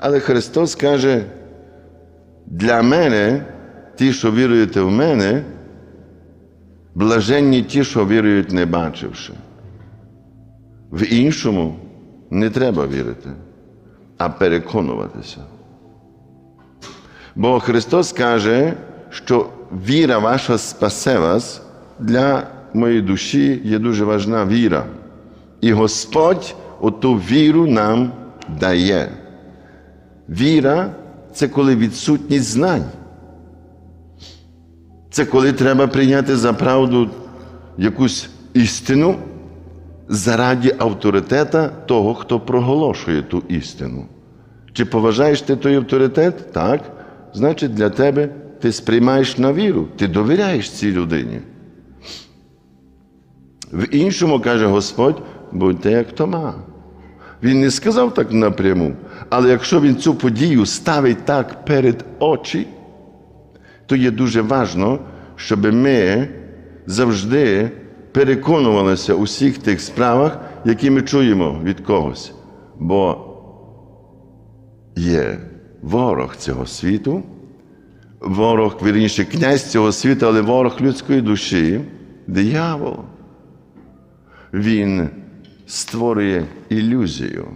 Але Христос каже, для мене, ті, що віруєте в мене, блаженні ті, що вірують, не бачивши. В іншому не треба вірити, а переконуватися. Бо Христос каже, що віра ваша спасе вас для моєї душі є дуже важна віра. І Господь оту віру нам дає. Віра це коли відсутність знань. Це коли треба прийняти за правду якусь істину заради авторитета того, хто проголошує ту істину. Чи поважаєш ти той авторитет? Так. Значить, для тебе ти сприймаєш на віру, ти довіряєш цій людині. В іншому каже Господь, будьте як Тома. Він не сказав так напряму, але якщо він цю подію ставить так перед очі, то є дуже важливо, щоб ми завжди переконувалися у всіх тих справах, які ми чуємо від когось. Бо є ворог цього світу, ворог, вірніше, князь цього світу, але ворог людської душі, диявол. Він створює ілюзію.